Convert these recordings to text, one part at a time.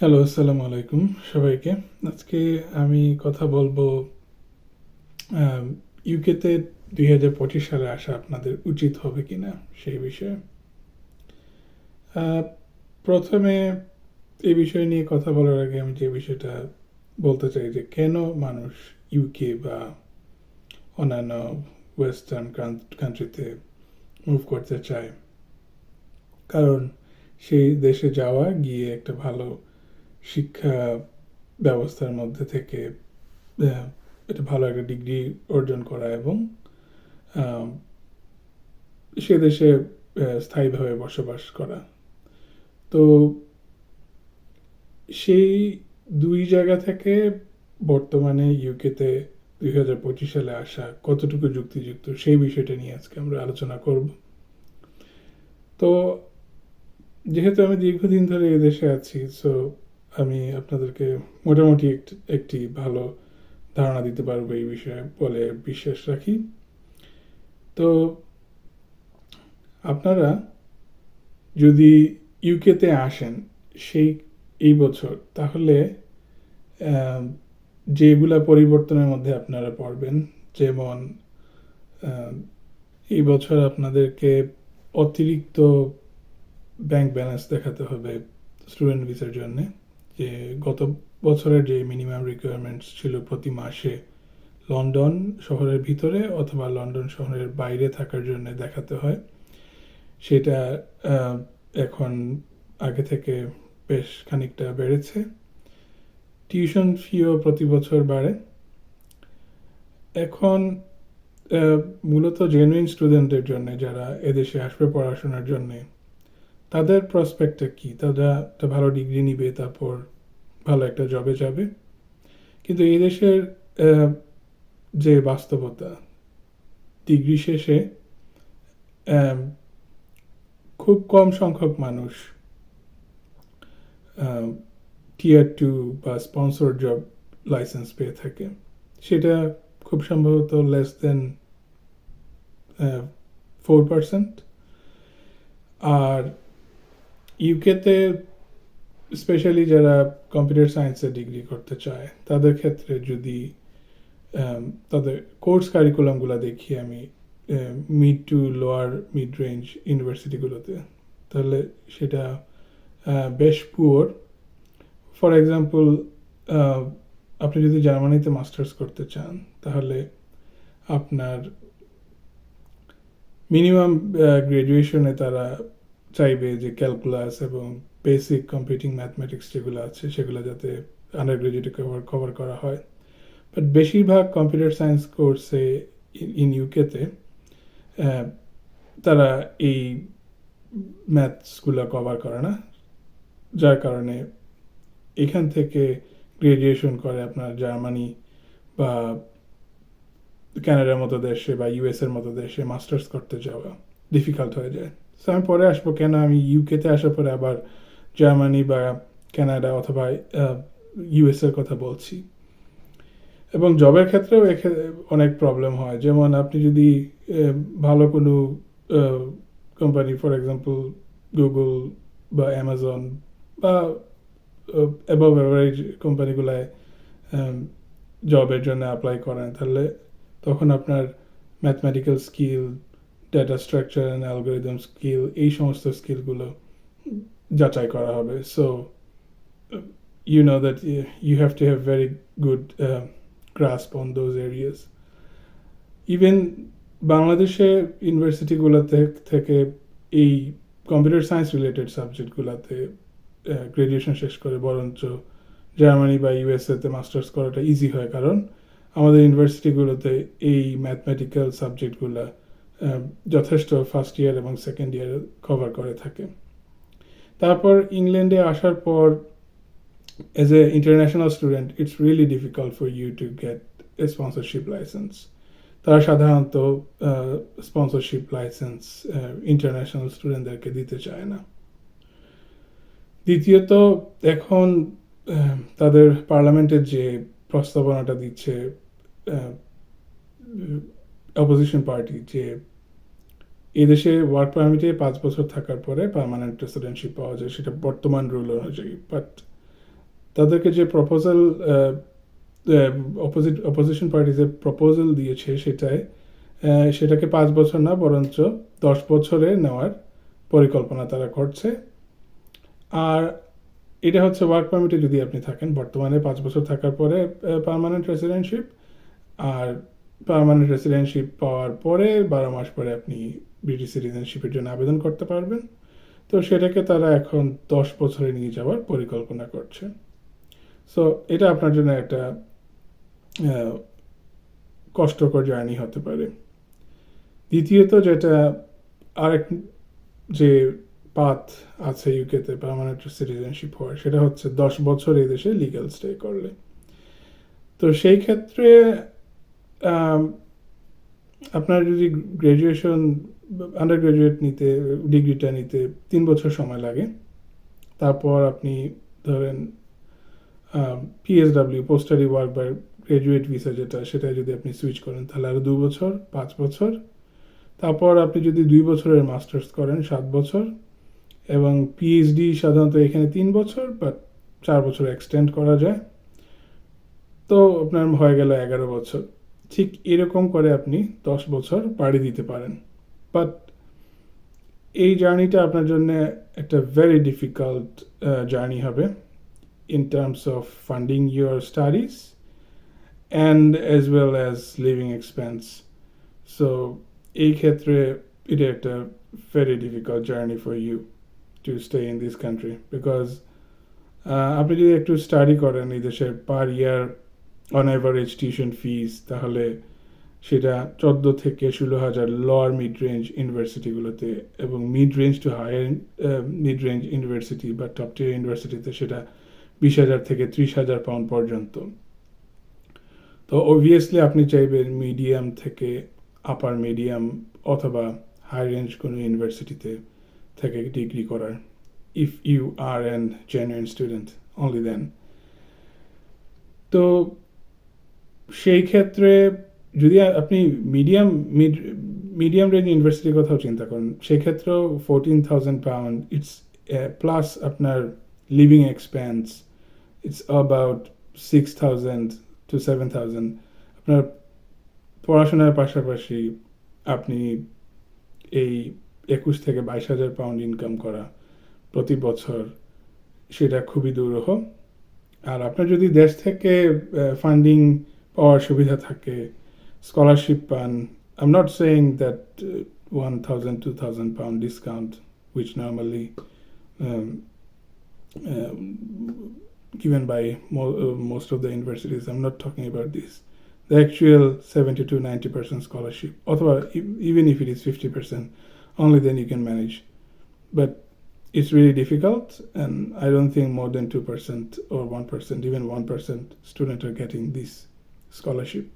Hello আসসালামু আলাইকুম সবাইকে। আজকে আমি কথা বলব ইউকেতে দুই হাজার পঁচিশ সালে আসা আপনাদের উচিত হবে কিনা সেই বিষয়ে। প্রথমে এই বিষয় নিয়ে কথা বলার আগে আমি যে বিষয়টা বলতে চাই যে কেন মানুষ ইউকে বা অন্যান্য ওয়েস্টার্ন কান্ট্রিতে মুভ করতে চায়? কারণ সেই দেশে যাওয়া গিয়ে একটা ভালো শিক্ষা ব্যবস্থার মধ্যে থেকে একটা ভালো একটা ডিগ্রি অর্জন করা এবং সে দেশে স্থায়ীভাবে বসবাস করা। তো সেই দুই জায়গা থেকে বর্তমানে ইউকেতে দুই হাজার পঁচিশ সালে আসা কতটুকু যুক্তিযুক্ত সেই বিষয়টা নিয়ে আজকে আমরা আলোচনা করব। তো যেহেতু আমি দীর্ঘদিন ধরে এদেশে আছি সো আমি আপনাদেরকে মোটামুটি একটি ভালো ধারণা দিতে পারব এই বিষয়ে বলে বিশ্বাস রাখি। তো আপনারা যদি ইউকেতে আসেন সেই, এই বছর, তাহলে যেগুলা পরিবর্তনের মধ্যে আপনারা পড়বেন, যেমন এই বছর আপনাদেরকে অতিরিক্ত ব্যাংক ব্যালেন্স দেখাতে হবে, স্টুডেন্ট ভিসার জন্য। যে গত বছরের যে মিনিমাম রিকোয়ারমেন্টস ছিল প্রতি মাসে লন্ডন শহরের ভিতরে অথবা লন্ডন শহরের বাইরে থাকার জন্য দেখাতে হয়। সেটা এখন আগে থেকে বেশ খানিকটা বেড়েছে। টিউশন ফিও প্রতি বছর বাড়ে। এখন মূলত জেনুইন স্টুডেন্টদের জন্য, যারা এদেশে আসবে পড়াশোনার জন্যে তাদের প্রসপেক্টটা কি? তারা একটা ভালো ডিগ্রি নিবে, তারপর ভালো একটা জবে যাবে। কিন্তু এই দেশের যে বাস্তবতা ডিগ্রি শেষে খুব কম সংখ্যক মানুষ টিয়ার টু বা স্পন্সর জব লাইসেন্স পেয়ে থাকে। সেটা খুব সম্ভবত লেস দেন ফোর পার্সেন্ট আর ইউকেতে স্পেশালি যারা কম্পিউটার সায়েন্সে ডিগ্রি করতে চায়, তাদের ক্ষেত্রে যদি তাদের কোর্স কারিকুলামগুলো দেখি আমি mid to lower mid range ইউনিভার্সিটিগুলোতে তাহলে সেটা বেশ পুয়ার ফর এক্সাম্পল আপনি যদি জার্মানিতে মাস্টার্স করতে চান, তাহলে আপনার মিনিমাম গ্রাজুয়েশনে তারা চাইবে যে ক্যালকুলাস এবং বেসিক কম্পিউটিং ম্যাথমেটিক্স যেগুলো আছে, সেগুলো যাতে আন্ডার গ্রাজুয়েটে কভার কভার করা হয়। বাট বেশিরভাগ কম্পিউটার সায়েন্স কোর্সে ইন ইউকেতে তারা এই ম্যাথসগুলো কভার করে না। যার কারণে এখান থেকে গ্রাজুয়েশন করে আপনার জার্মানি বা কানাডার মতো দেশে বা ইউএস এর মতো দেশে মাস্টার্স করতে যাওয়া ডিফিকাল্ট হয়ে যায়। সো আমি পরে আসব কেন? আমি ইউকেতে আসার পরে আবার জার্মানি বা কানাডা অথবা ইউএস এর কথা বলছি। এবং জবের ক্ষেত্রেও অনেক প্রবলেম হয়। যেমন আপনি যদি ভালো কোনো কোম্পানি ফর এক্সাম্পল গুগল বা অ্যামাজন বা অ্যাবভ অ্যাভারেজ কোম্পানিগুলায় জবের জন্য অ্যাপ্লাই করেন, তাহলে তখন আপনার mathematical skill data structure and algorithm skill এই সমস্ত স্কিলগুলো যাচাই করা হবে। So you know that you have to have very good good on grasp areas even বাংলাদেশে ইউনিভার্সিটিগুলোতে থেকে এই কম্পিউটার সায়েন্স রিলেটেড সাবজেক্টগুলোতে গ্রাজুয়েশন শেষ করে, বরঞ্চ জার্মানি বা ইউএসএতে মাস্টার্স করাটা ইজি হয়। কারণ আমাদের ইউনিভার্সিটিগুলোতে এই ম্যাথমেটিক্যাল সাবজেক্টগুলো যথেষ্ট ফার্স্ট ইয়ার এবং সেকেন্ড ইয়ার কভার করে থাকে তারপর ইংল্যান্ডে আসার পর as an international student, it's really difficult for you to get a sponsorship license. তারা সাধারণত স্পন্সরশিপ লাইসেন্স ইন্টারন্যাশনাল স্টুডেন্টদেরকে দিতে চায় না দ্বিতীয়ত এখন তাদের পার্লামেন্টের যে প্রস্তাবনাটা দিচ্ছে অপোজিশন পার্টি যে এদেশে ওয়ার্ক পারমিটে পাঁচ বছর থাকার পরে পার্মানেন্ট রেসিডেন্টশিপ পাওয়া যায়, সেটা বর্তমান রুল অনুযায়ী। বাট তাদেরকে যে প্রপোজাল অপোজিট অপোজিশন পার্টি যে প্রপোজাল দিয়েছে সেটায় সেটাকে পাঁচ বছর না, বরঞ্চ দশ বছরে নেওয়ার পরিকল্পনা তারা করছে। আর এটা হচ্ছে ওয়ার্ক পারমিটে যদি আপনি থাকেন, বর্তমানে পাঁচ বছর থাকার পরে পার্মানেন্ট রেসিডেন্টশিপ আর পার্মানেন্ট রেসিডেন্টশিপ পাওয়ার পরে বারো মাস পরে আপনি ব্রিটিশ সিটিজেনশিপের জন্য আবেদন করতে পারবেন। তো সেটাকে তারা এখন দশ বছরে নিয়ে যাওয়ার পরিকল্পনা করছে। সো এটা আপনার জন্য একটা কষ্টকর জার্নি হতে পারে। দ্বিতীয়ত যেটা আরেক যে পাথ আছে ইউকেতে পার্মানেন্ট সিটিজেনশিপ হওয়ার, সেটা হচ্ছে দশ বছর এই দেশে লিগ্যাল স্টে করলে। তো সেই ক্ষেত্রে আপনার যদি গ্র্যাজুয়েশন আন্ডার গ্র্যাজুয়েট নিতে ডিগ্রিটা নিতে তিন বছর সময় লাগে। তারপর আপনি ধরেন পিএসডাব্লিউ পোস্টারি ওয়ার্ক বা গ্র্যাজুয়েট ভিসা যেটা সেটা যদি আপনি সুইচ করেন, তাহলে আরও দু বছর, পাঁচ বছর। তারপর আপনি যদি দুই বছরের মাস্টার্স করেন, সাত বছর, এবং পিএইচডি সাধারণত এখানে তিন বছর বাট চার বছর এক্সটেন্ড করা যায়। তো আপনার হয়ে গেল এগারো বছর। ঠিক এরকম করে আপনি দশ বছর পাড়ি দিতে পারেন। বাট এই জার্নিটা আপনার জন্য একটা ভেরি ডিফিকাল্ট জার্নি হবে in terms of funding your studies and as well as living expense so এই ক্ষেত্রে এটা একটা very difficult journey for you to stay in this country because আপনি যদি একটু স্টাডি করেন এই দেশের per year on average tuition fees তাহলে সেটা চোদ্দ থেকে ষোলো হাজার লোয়ার মিড রেঞ্জ ইউনিভার্সিটিগুলোতে এবং mid range to higher mid range university বা টপ টিয়ার ইউনিভার্সিটিতে সেটা বিশ হাজার থেকে ত্রিশ হাজার পাউন্ড পর্যন্ত। তো অবভিয়াসলি আপনি চাইবেন মিডিয়াম থেকে আপার মিডিয়াম অথবা হাই রেঞ্জ কোনো ইউনিভার্সিটিতে থেকে ডিগ্রি করার। If you are an genuine student only then তো সেই ক্ষেত্রে যদি আপনি মিডিয়াম মিড মিডিয়াম রেঞ্জ ইউনিভার্সিটির কথাও চিন্তা করেন, সেক্ষেত্রেও fourteen thousand pound it's plus আপনার living expense it's about six thousand to seven thousand আপনার পড়াশোনার পাশাপাশি আপনি এই একুশ থেকে বাইশ হাজার পাউন্ড ইনকাম করা প্রতি বছর, সেটা খুবই দুরূহ। আর আপনার যদি দেশ থেকে ফান্ডিং পাওয়ার সুবিধা থাকে scholarship and i'm not saying that uh, 1000 2000 pound discount which normally um, um, given by mo- uh, most of the universities i'm not talking about this. The actual 70 to 90 percent scholarship Although even if it is 50 percent only then you can manage. But it's really difficult and i don't think more than 2% or 1% even 1% student are getting this scholarship.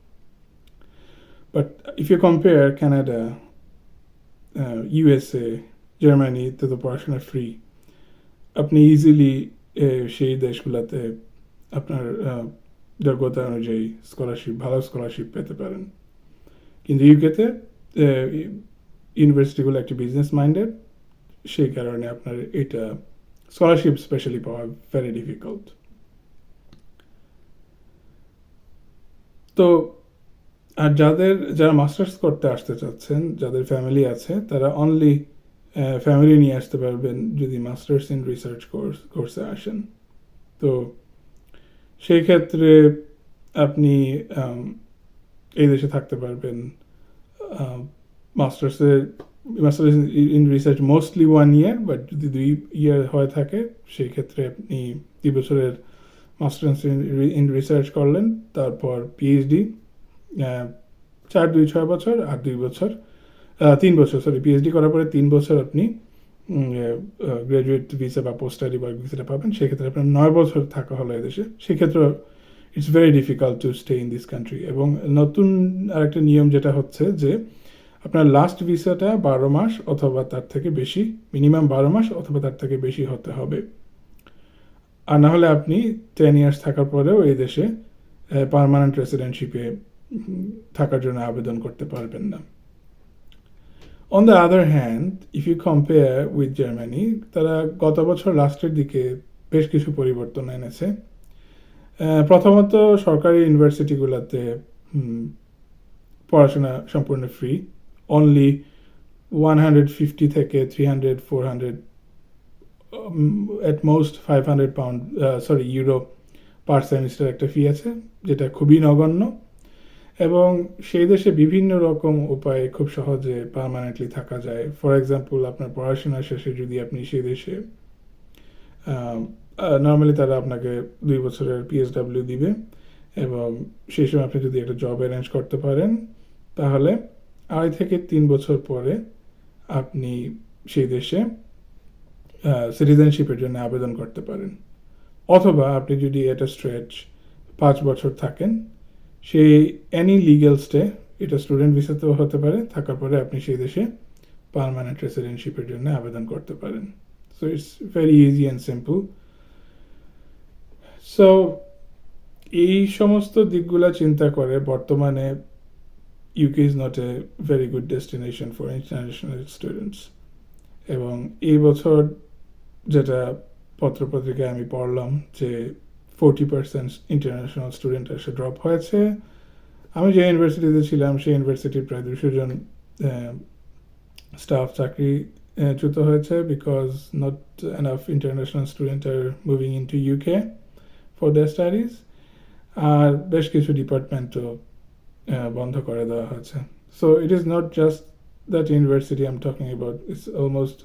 But if you compare Canada, uh, USA, the portion of free, আপনি easily সেই দেশগুলোতে আপনার যোগ্যতা অনুযায়ী scholarship ভালো scholarship পেতে পারেন। কিন্তু ইউকেতে ইউনিভার্সিটিগুলো একটি বিজনেস মাইন্ডেড সেই কারণে আপনার এটা স্কলারশিপ স্পেশালি পাওয়া ভেরি ডিফিকাল্ট তো আর যাদের, যারা মাস্টার্স করতে আসতে চাচ্ছেন, যাদের ফ্যামিলি আছে, তারা অনলি ফ্যামিলি নিয়ে আসতে পারবেন যদি মাস্টার্স ইন রিসার্চ কোর্স কোর্সে আসেন। তো সেই ক্ষেত্রে আপনি এই দেশে থাকতে পারবেন। মাস্টার্সে masters in research mostly one year but যদি দুই ইয়ার হয়ে থাকে, সেই ক্ষেত্রে আপনি দুই বছরের মাস্টার্স ইন রিসার্চ করলেন, তারপর পিএইচডি চার, দুই, ছয় বছর আর দুই বছর তিন বছর সরি পিএইচডি করার পরে তিন বছর আপনি গ্র্যাজুয়েট ভিসা বা পোস্টারি ওয়ার্ক ভিসাটা পাবেন। সেক্ষেত্রে আপনার নয় বছর থাকা হলো এদেশে। সেক্ষেত্রে it's very difficult to stay in this country এবং নতুন আরেকটা নিয়ম যেটা হচ্ছে যে, আপনার লাস্ট ভিসাটা বারো মাস অথবা তার থেকে বেশি মিনিমাম বারো মাস অথবা তার থেকে বেশি হতে হবে। আর না হলে আপনি টেন ইয়ার্স থাকার পরেও এই দেশে পার্মানেন্ট রেসিডেন্টশিপে থাকার জন্য আবেদন করতে পারবেন না। On the other hand if you compare with Germany তারা গত বছর লাস্টের দিকে বেশ কিছু পরিবর্তন এনেছে। প্রথমত সরকারি ইউনিভার্সিটিগুলোতে পড়াশোনা সম্পূর্ণ free only one hundred fifty থেকে three hundred four hundred at most five hundred pound sorry euro per semester একটা ফি আছে, যেটা খুবই নগণ্য। এবং সেই দেশে বিভিন্ন রকম উপায়ে খুব সহজে পারমানেন্টলি থাকা যায়। ফর এক্সাম্পল আপনার পড়াশোনা শেষে যদি আপনি সেই দেশে নর্মালি তারা আপনাকে দুই বছরের পিএসডাব্লিউ দিবে এবং সেই সময় আপনি যদি একটা জব অ্যারেঞ্জ করতে পারেন, তাহলে আড়াই থেকে তিন বছর পরে আপনি সেই দেশে সিটিজেনশিপের জন্য আবেদন করতে পারেন। অথবা আপনি যদি এটা স্ট্রেচ পাঁচ বছর থাকেন সেই অ্যানি লিগ্যাল স্টে এটা স্টুডেন্ট ভিসাতেও হতে পারে, থাকার পরে আপনি সেই দেশে পার্মানেন্ট রেসিডেন্টশিপের জন্য আবেদন করতে পারেন। So it's very easy and simple so এই সমস্ত দিকগুলা চিন্তা করে বর্তমানে UK is not a very good destination for international students এবং এই বছর যেটা পত্রপত্রিকায় আমি পড়লাম যে ফোরটি পার্সেন্ট ইন্টারন্যাশনাল স্টুডেন্ট এসে ড্রপ হয়েছে। আমি যে ইউনিভার্সিটিতে ছিলাম, সেই ইউনিভার্সিটির প্রায় দুশো জন স্টাফ চাকরি চ্যুত হয়েছে because not enough international student are moving in to UK for the studies আর বেশ কিছু ডিপার্টমেন্টও বন্ধ করে দেওয়া হয়েছে। So it is not just that university I am talking about it's almost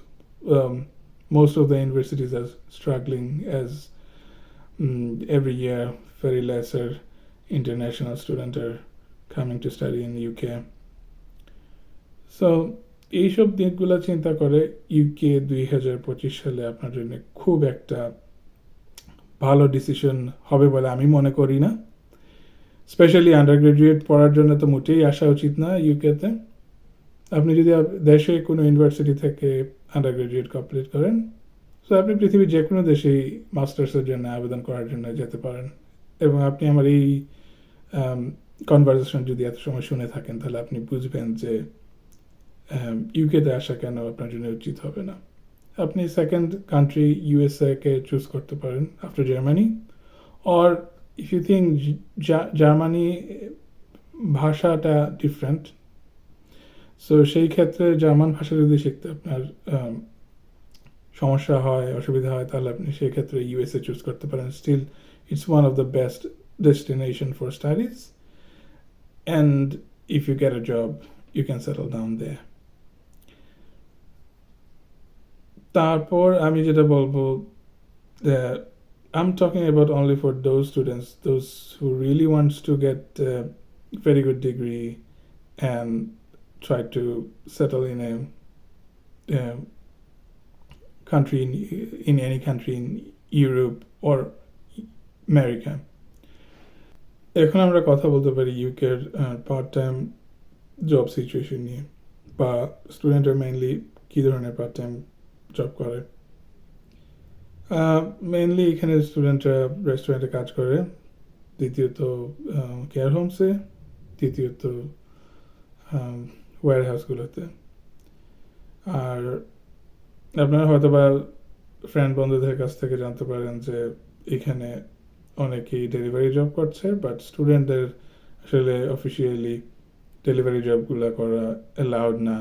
most of the universities are struggling as mm, every year very lesser international students are coming to study in UK. So এইসব দিকগুলো চিন্তা করে UK দুই হাজার পঁচিশ সালে আপনার জন্য খুব একটা ভালো ডিসিশন হবে বলে আমি মনে করি না স্পেশালি আন্ডার গ্রাজুয়েট পড়ার জন্য তো মোটেই আসা উচিত না ইউকেতে আপনি যদি দেশে কোনো ইউনিভার্সিটি থেকে আন্ডার গ্রাজুয়েট কমপ্লিট করেন সো আপনি পৃথিবীর যে কোনো দেশেই মাস্টার্সের জন্য আবেদন করার জন্য যেতে পারেন এবং আপনি আমার এই কনভারসেশন যদি এত সময় শুনে থাকেন, তাহলে আপনি বুঝবেন যে ইউকেতে আসা কেন আপনার জন্য উচিত হবে না। আপনি সেকেন্ড কান্ট্রি ইউএসএকে চুজ করতে পারেন after Germany or if you think Germany ভাষাটা ডিফারেন্ট সো সেই ক্ষেত্রে জার্মান ভাষা যদি শিখতে আপনার সমস্যা হয় অসুবিধা হয় তাহলে আপনি সেই ক্ষেত্রে ইউএসএ চুজ করতে পারেন still it's one of the best destination for studies and if you get a job you can settle down there তারপর আমি যেটা বলবো I'm talking about only for those students, those who really wants to get a very good degree and try to settle in a, uh country in, in any country in Europe or America. এখন আমরা কথা বলতে পারি ইউকের part time job situation নিয়ে বা স্টুডেন্টরা mainly কী ধরনের পার্ট টাইম জব করে মেইনলি এখানে স্টুডেন্টরা রেস্টুরেন্টে কাজ করে দ্বিতীয়ত কেয়ার হোমসে তৃতীয়ত ওয়ার হাউসগুলোতে আর আপনারা হয়তো বা ফ্রেন্ড বন্ধুদের কাছ থেকে জানতে পারেন যে এখানে অনেকেই ডেলিভারি জব করছে বাট স্টুডেন্টদের আসলে অফিসিয়ালি ডেলিভারি জবগুলো করা অ্যালাউড না।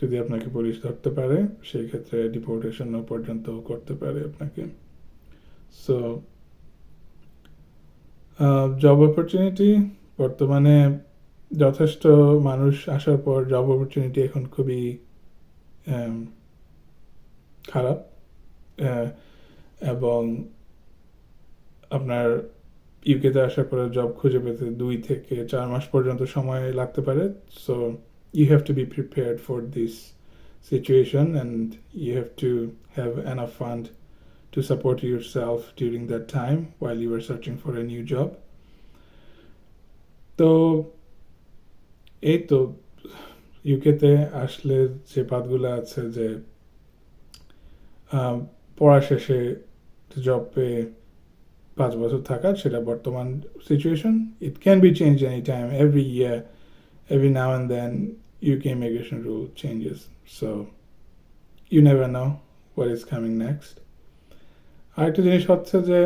যদি আপনাকে পুলিশ ধরতে পারে সেই ক্ষেত্রে ডিপোর্টেশনও পর্যন্ত করতে পারে আপনাকে। সো জব অপরচুনিটি বর্তমানে যথেষ্ট মানুষ আসার পর জব অপরচুনিটি এখন খুবই খারাপ এবং আপনার ইউকেতে আসার পরে জব খুঁজে পেতে দুই থেকে চার মাস পর্যন্ত সময় লাগতে পারে so you have to be prepared for this situation and you have to have enough fund to support yourself during that time while you are searching for a new job. তো, এই তো ইউকেতে আসলে যে পাতগুলো আছে যে পড়া শেষে জব পেয়ে পাঁচ বছর থাকা সেটা বর্তমান situation it can be change any time every year every now and then UK immigration rule changes so you never know what is coming next আরেকটা জিনিস হচ্ছে যে,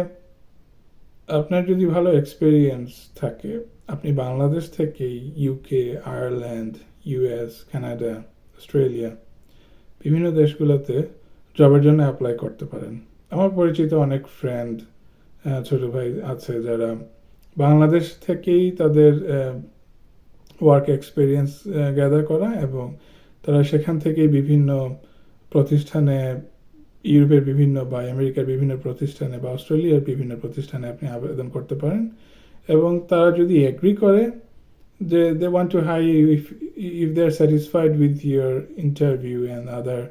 আপনার যদি ভালো এক্সপিরিয়েন্স থাকে, আপনি বাংলাদেশ থেকেই UK Ireland US Canada Australia বিভিন্ন দেশগুলোতে জবের জন্য অ্যাপ্লাই করতে পারেন। আমার পরিচিত অনেক ফ্রেন্ড ছোট ভাই আছে যারা বাংলাদেশ থেকেই তাদের ওয়ার্ক এক্সপিরিয়েন্স গ্যাদার করা এবং তারা সেখান থেকেই বিভিন্ন প্রতিষ্ঠানে, ইউরোপের বিভিন্ন বা আমেরিকার বিভিন্ন প্রতিষ্ঠানে বা অস্ট্রেলিয়ার বিভিন্ন প্রতিষ্ঠানে আপনি আবেদন করতে পারেন এবং তারা যদি এগ্রি করে, যে they want to hire if if they are satisfied with your interview and other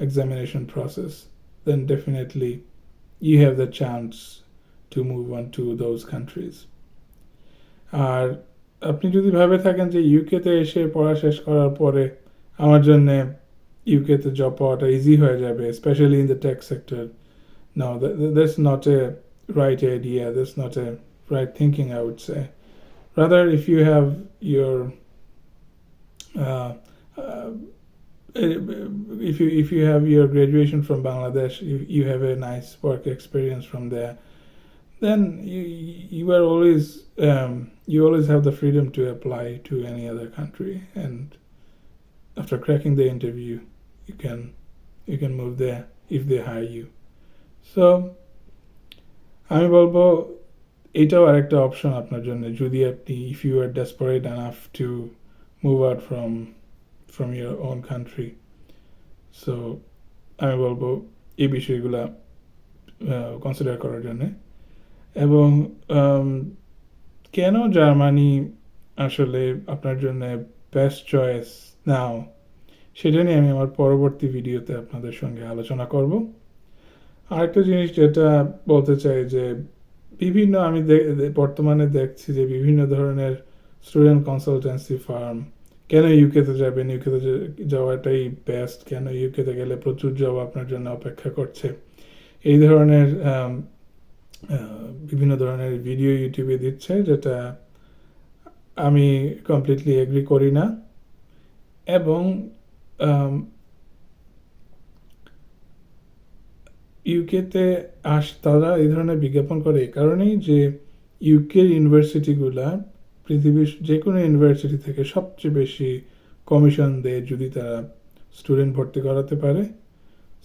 examination process, then definitely you have the chance to move on to those countries. আর আপনি যদি ভাবে থাকেন যে ইউকেতে এসে পড়া শেষ করার পরে আমার জন্য ইউকেতে জব পাওয়াটা ইজি হয়ে যাবে specially in the tech sector No, that, that's not a right idea. That's not a right thinking, I would say. Rather, if you have your uh, uh, if you if you have your graduation from Bangladesh, you, you have a nice work experience from there, then you you are always um, you always have the freedom to apply to any other country, and after cracking the interview, you can you can move there if they hire you. So আমি বলবো এটাও আরেকটা option আপনার জন্য যদি আপনি if you are desperate enough to move out from From your own country so আমি বলব এই বিষয়গুলো কনসিডার করার জন্যে। এবং কেন জার্মানি আসলে আপনার জন্য বেস্ট চয়েস নাও সেটা নিয়ে আমি আমার পরবর্তী ভিডিওতে আপনাদের সঙ্গে আলোচনা করব। আরেকটা জিনিস যেটা বলতে চাই যে, বিভিন্ন আমি বর্তমানে দেখছি যে বিভিন্ন ধরনের স্টুডেন্ট কনসালটেন্সি ফার্ম কেন ইউকেতে যাবেন? ইউকেতে যাওয়াটাই বেস্ট কেন ইউকেতে গেলে প্রচুর জব আপনার জন্য অপেক্ষা করছে। এই ধরনের বিভিন্ন ধরনের ভিডিও ইউটিউবে দিচ্ছে, যেটা আমি কমপ্লিটলি এগ্রি করি না। এবং ইউকেতে আস তারা এই ধরনের বিজ্ঞাপন করে এই কারণেই যে ইউকের ইউনিভার্সিটিগুলা পৃথিবীর যে কোনো ইউনিভার্সিটি থেকে সবচেয়ে বেশি কমিশন দেয় যদি তারা স্টুডেন্ট ভর্তি করাতে পারে।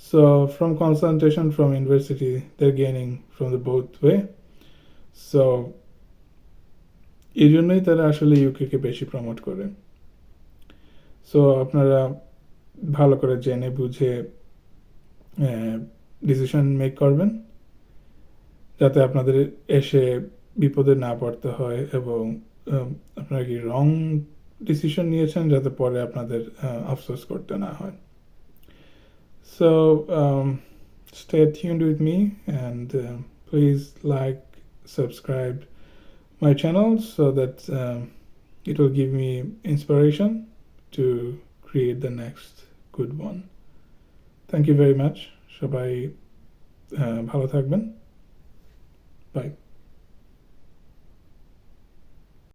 So from consultation from university they gaining from the both way so এই জন্যই তারা আসলে ইউকেকে বেশি প্রমোট করে। সো আপনারা ভালো করে জেনে বুঝে ডিসিশন মেক করবেন। যাতে আপনাদের এসে বিপদে না পড়তে হয় এবং আপনারা কি রং ডিসিশন নিয়েছেন যাতে পরে আপনাদের আফসোস করতে না হয় so stay tuned with me and uh, please like subscribe my channel so that um, it will give me inspiration to create the next good one thank you very much সবাই ভালো থাকবেন বাই